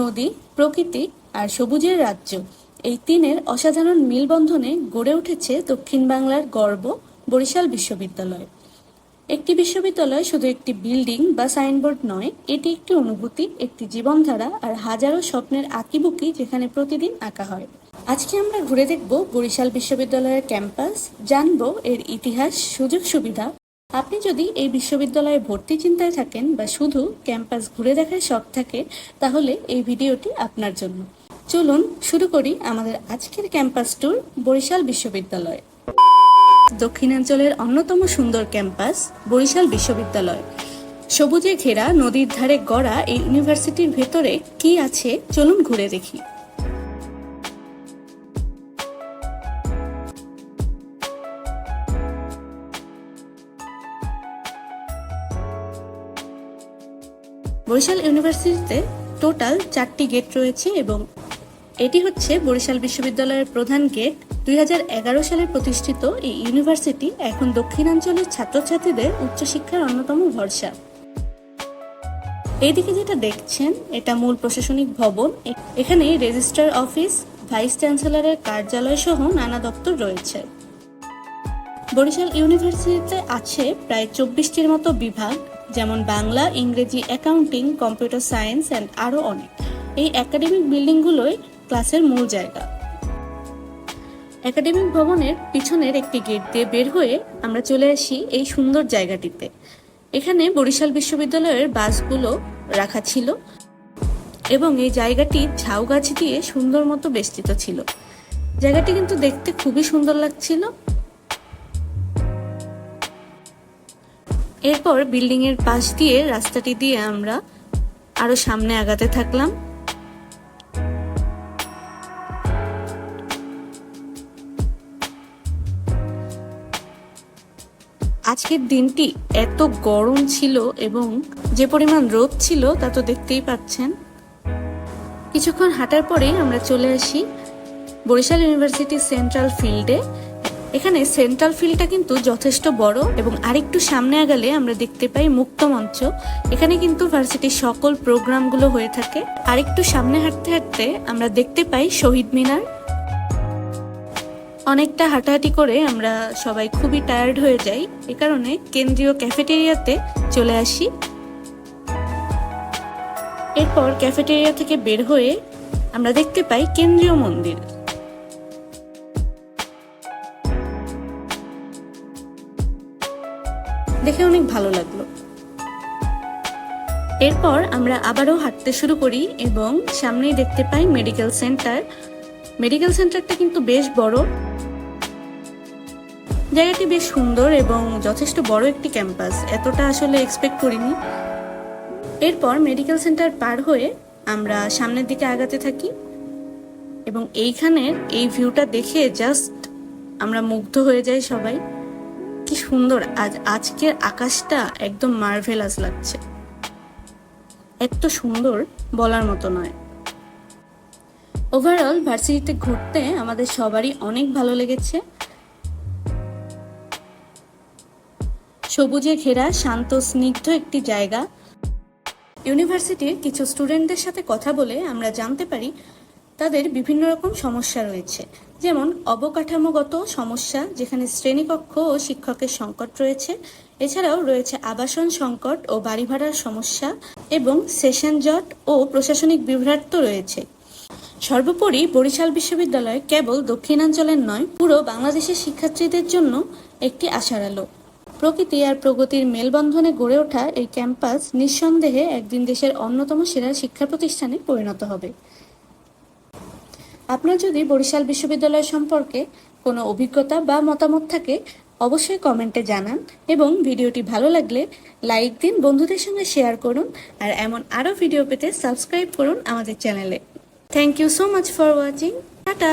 নদী, প্রকৃতি আর সবুজের রাজ্য। এই তিনের অসাধারণ মিলবন্ধনে গড়ে উঠেছে দক্ষিণ বাংলার গর্ব, বরিশাল বিশ্ববিদ্যালয়। একটি বিশ্ববিদ্যালয় শুধু একটি বিল্ডিং বা সাইনবোর্ড নয়, এটি একটি অনুভূতি, একটি জীবনধারা আর হাজারো স্বপ্নের আঁকিবুকি যেখানে প্রতিদিন আঁকা হয়। আজকে আমরা ঘুরে দেখব বরিশাল বিশ্ববিদ্যালয়ের ক্যাম্পাস, জানব এর ইতিহাস সুযোগ সুবিধা আপনি যদি এই বিশ্ববিদ্যালয়ে ভর্তি চিন্তায় থাকেন বা শুধু ক্যাম্পাস ঘুরে দেখার শখ থাকে, তাহলে এই ভিডিওটি আপনার জন্য। চলুন শুরু করি আমাদের আজকের ক্যাম্পাস ট্যুর বরিশাল বিশ্ববিদ্যালয়। দক্ষিণাঞ্চলের অন্যতম সুন্দর ক্যাম্পাস বরিশাল বিশ্ববিদ্যালয়। সবুজে ঘেরা নদীর ধারে গড়া এই ইউনিভার্সিটির ভেতরে কি আছে, চলুন ঘুরে দেখি। বরিশাল ইউনিভার্সিটিতে টোটাল চারটি গেট রয়েছে এবং এটি হচ্ছে বরিশাল বিশ্ববিদ্যালয়ের প্রধান গেট। দুই হাজার এগারো সালে প্রতিষ্ঠিত এই ইউনিভার্সিটি এখন দক্ষিণাঞ্চলের ছাত্রছাত্রীদের উচ্চশিক্ষার অন্যতম ভরসা। এইদিকে যেটা দেখছেন, এটা মূল প্রশাসনিক ভবন। এখানে রেজিস্ট্রার অফিস, ভাইস চ্যান্সেলরের কার্যালয় সহ নানা দপ্তর রয়েছে। বরিশাল ইউনিভার্সিটিতে আছে প্রায় চব্বিশটির মতো বিভাগ, যেমন বাংলা, ইংরেজি, অ্যাকাউন্টিং, কম্পিউটার সায়েন্স অ্যান্ড আরও অনেক। এই একাডেমিক বিল্ডিংগুলোই ক্লাসের মূল জায়গা। একাডেমিক ভবনের পিছনের একটি গেট দিয়ে বের হয়ে আমরা চলে আসি এই সুন্দর জায়গাটিতে। এখানে বরিশাল বিশ্ববিদ্যালয়ের বাসগুলো রাখা ছিল এবং এই জায়গাটি ঝাউ গাছ দিয়ে সুন্দর মতো বেষ্টিত ছিল। জায়গাটি কিন্তু দেখতে খুবই সুন্দর লাগছিল। এরপর বিল্ডিং এর পাশ দিয়ে রাস্তাটি দিয়ে আমরা আরও সামনে আগাতে থাকলাম। আজকের দিনটি এত গরম ছিল এবং যে পরিমাণ রোদ ছিল তা তো দেখতেই পাচ্ছেন। কিছুক্ষণ হাঁটার পরেই আমরা চলে আসি বরিশাল ইউনিভার্সিটি সেন্ট্রাল ফিল্ডে। এখানে সেন্ট্রাল ফিল্ডটা কিন্তু যথেষ্ট বড় এবং আরেকটু সামনে আগালে আমরা দেখতে পাই মুক্ত মঞ্চ। এখানে কিন্তু ভার্সিটির সকল প্রোগ্রামগুলো হয়ে থাকে। আরেকটু সামনে হাঁটতে হাঁটতে আমরা দেখতে পাই শহীদ মিনার। অনেকটা হাঁটাহাঁটি করে আমরা সবাই খুবই টায়ার্ড হয়ে যাই। এ কারণে কেন্দ্রীয় ক্যাফেটেরিয়াতে চলে আসি। এরপর ক্যাফেটেরিয়া থেকে বের হয়ে আমরা দেখতে পাই কেন্দ্রীয় মন্দির। দেখে অনেক ভালো লাগল। এরপর আমরা আবারও হাঁটতে শুরু করি এবং সামনেই দেখতে পাই মেডিকেল সেন্টার। মেডিকেল সেন্টারটা কিন্তু বেশ বড়। জায়গাটি বেশ সুন্দর এবং যথেষ্ট বড় একটি ক্যাম্পাস, এতটা আসলে এক্সপেক্ট করিনি। এরপর মেডিকেল সেন্টার পার হয়ে আমরা সামনের দিকে আগাতে থাকি এবং এইখানের এই ভিউটা দেখে জাস্ট আমরা মুগ্ধ হয়ে যাই সবাই। কি সুন্দর, আজ আজকের আকাশটা একদম মার্ভেলাস লাগছে। এত সুন্দর বলার মতো নয়। ওভারঅল ভার্সিটিতে ঘুরতে আমাদের সবারই অনেক ভালো লেগেছে। সবুজে ঘেরা, শান্ত, স্নিগ্ধ একটি জায়গা। ইউনিভার্সিটির কিছু স্টুডেন্টদের সাথে কথা বলে আমরা জানতে পারি তাদের বিভিন্ন রকম সমস্যা রয়েছে। যেমন অবকাঠামোগত সমস্যা, যেখানে শ্রেণীকক্ষ ও শিক্ষকের সংকট রয়েছে। এছাড়াও রয়েছে আবাসন সংকট ও বাড়ি ভাড়ার সমস্যা এবং সেশন জট ও প্রশাসনিক বিভ্রাট রয়েছে। সর্বোপরি বরিশাল বিশ্ববিদ্যালয় কেবল দক্ষিণাঞ্চলের নয়, পুরো বাংলাদেশের শিক্ষার্থীদের জন্য একটি আশার আলো। প্রকৃতি আর প্রগতির মেলবন্ধনে গড়ে ওঠা এই ক্যাম্পাস নিঃসন্দেহে একদিন দেশের অন্যতম সেরা শিক্ষা প্রতিষ্ঠানে পরিণত হবে। আপনার যদি বরিশাল বিশ্ববিদ্যালয় সম্পর্কে কোনো অভিজ্ঞতা বা মতামত থাকে, অবশ্যই কমেন্টে জানান এবং ভিডিওটি ভালো লাগলে লাইক দিন, বন্ধুদের সঙ্গে শেয়ার করুন আর এমন আরও ভিডিও পেতে সাবস্ক্রাইব করুন আমাদের চ্যানেলে। Thank you so much for watching tata